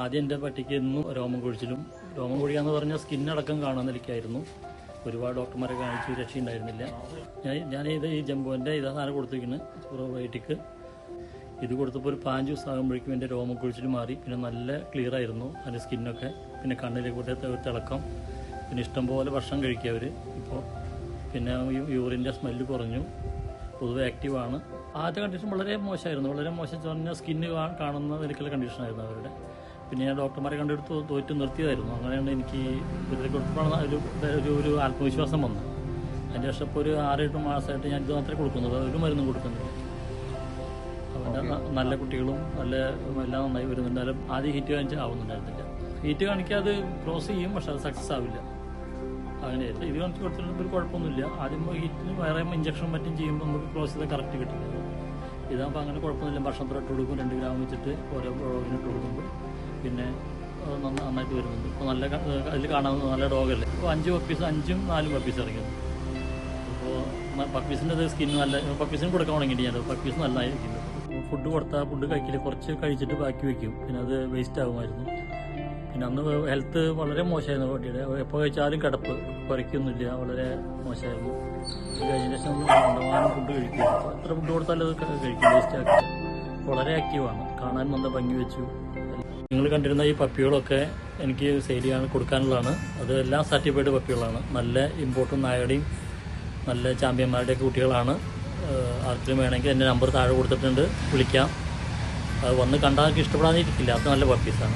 ആദ്യം എന്റെ പട്ടിക്ക് എന്നും രോമം കൊഴിച്ചിലും. രോമം കൊഴിയാന്ന് പറഞ്ഞാൽ സ്കിന്നടക്കം കാണാൻ നിലയ്ക്കായിരുന്നു. ഒരുപാട് ഡോക്ടർമാരെ കാണിച്ചു രക്ഷയുണ്ടായിരുന്നില്ല. ഞാൻ ഇത് ഈ ജംബുവിന്റെ ഇതാ സാധനം കൊടുത്തിരിക്കുന്നത് പ്രോബയോട്ടിക് ഇത് കൊടുത്തപ്പോൾ ഒരു പാഞ്ച് ദിവസം ആകുമ്പോഴേക്കും എന്റെ രോമം കൊഴിച്ചിൽ മാറി. പിന്നെ നല്ല ക്ലിയർ ആയിരുന്നു അതിന്റെ സ്കിന്നൊക്കെ പിന്നെ കണ്ണിലെ കൂടെ തിളക്കം. പിന്നെ ഇഷ്ടംപോലെ ഭക്ഷണം കഴിക്കുക അവർ ഇപ്പോൾ പിന്നെ യൂറിന്റെ സ്മെല്ല് കുറഞ്ഞു. പൊതുവെ ആക്റ്റീവാണ് ആദ്യത്തെ കണ്ടീഷൻ വളരെ മോശമായിരുന്നു. വളരെ മോശം എന്ന് പറഞ്ഞാൽ സ്കിന്ന് കാണുന്ന നിലയ്ക്കുള്ള കണ്ടീഷനായിരുന്നു അവരുടെ. പിന്നെ ഞാൻ ഡോക്ടർമാരെ കണ്ടെടുത്ത് തോറ്റ് നിർത്തിയതായിരുന്നു. അങ്ങനെയാണ് എനിക്ക് ഇതിനെ കൊടുത്തപ്പോഴാണ് ഒരു ഒരു ഒരു ആത്മവിശ്വാസം വന്നത്. അതിന്റെ ശേഷം ഇപ്പോൾ ഒരു ആറെട്ട് മാസമായിട്ട് ഞാൻ ഇത് മാത്രമേ കൊടുക്കുന്നത് ഒരു മരുന്നും കൊടുക്കുന്നില്ല. അവന്റെ നല്ല കുട്ടികളും നല്ല എല്ലാം നന്നായി വരുന്നുണ്ടായാലും ആദ്യം ഹീറ്റ് കാണിച്ച് ആവുന്നുണ്ടായിരുന്നില്ല. ഹീറ്റ് കാണിക്കാതെ ക്രോസ് ചെയ്യും പക്ഷെ അത് സക്സസ് ആവില്ല. അങ്ങനെ ഇത് കാണിച്ച് കൊടുത്തിട്ട് ഒരു കുഴപ്പമൊന്നുമില്ല. ആദ്യം ഹീറ്റിന് വേറെ ഇഞ്ചക്ഷൻ മറ്റും ചെയ്യുമ്പോൾ നമുക്ക് ക്രോസ് ചെയ്താൽ കറക്റ്റ് കിട്ടില്ല. ഇതാകുമ്പോൾ അങ്ങനെ കുഴപ്പമൊന്നുമില്ല. ഭക്ഷണത്തിലോട്ട് കൊടുക്കും രണ്ട് ഗ്രാം വെച്ചിട്ട് ഓരോ ഇട്ട് കൊടുക്കുമ്പോൾ പിന്നെ നന്നായിട്ട് വരുന്നുണ്ട്. ഇപ്പോൾ നല്ല അതിൽ കാണാവുന്ന നല്ല ഡോഗല്ലേ? ഇപ്പോൾ അഞ്ച് പപ്പീസ് അഞ്ചും നാലും പപ്പീസ് ഇറങ്ങിയത് അപ്പോൾ പപ്പീസിന്റെ സ്കിൻ നല്ല പപ്പീസിന് കൊടുക്കാൻ തുടങ്ങിയിട്ട് ഞാൻ. പപ്പീസ് നല്ലതായിരിക്കും ഫുഡ് കൊടുത്താൽ ഫുഡ് കഴിക്കില്ല. കുറച്ച് കഴിച്ചിട്ട് ബാക്കി വെക്കും. പിന്നെ അത് വേസ്റ്റ് ആകുമായിരുന്നു. പിന്നെ അന്ന് ഹെൽത്ത് വളരെ മോശമായിരുന്നു പട്ടിയുടെ എപ്പോൾ കഴിച്ചാലും കിടപ്പ് കുറയ്ക്കൊന്നുമില്ല. വളരെ മോശമായിരുന്നു. കഴിഞ്ഞ ശേഷം ഫുഡ് കഴിക്കും എത്ര ഫുഡ് കൊടുത്താലും അത് കഴിക്കും വേസ്റ്റ് ആക്കി വളരെ ആക്റ്റീവാണ് കാണാൻ നല്ല ഭംഗി വെച്ചു. നിങ്ങൾ കണ്ടിരുന്ന ഈ പപ്പികളൊക്കെ എനിക്ക് സെയിൽ ചെയ്യാൻ കൊടുക്കാനുള്ളതാണ്. അത് എല്ലാം സർട്ടിഫൈഡ് പപ്പികളാണ്. നല്ല ഇമ്പോർട്ടും നായയുടെയും നല്ല ചാമ്പ്യന്മാരുടെയൊക്കെ കുട്ടികളാണ്. ആർക്കും വേണമെങ്കിൽ എന്റെ നമ്പർ താഴെ കൊടുത്തിട്ടുണ്ട്. വിളിക്കാം. അത് വന്ന് കണ്ടാൽ ഇഷ്ടപ്പെടാതിരിക്കില്ല. അത് നല്ല പപ്പീസാണ്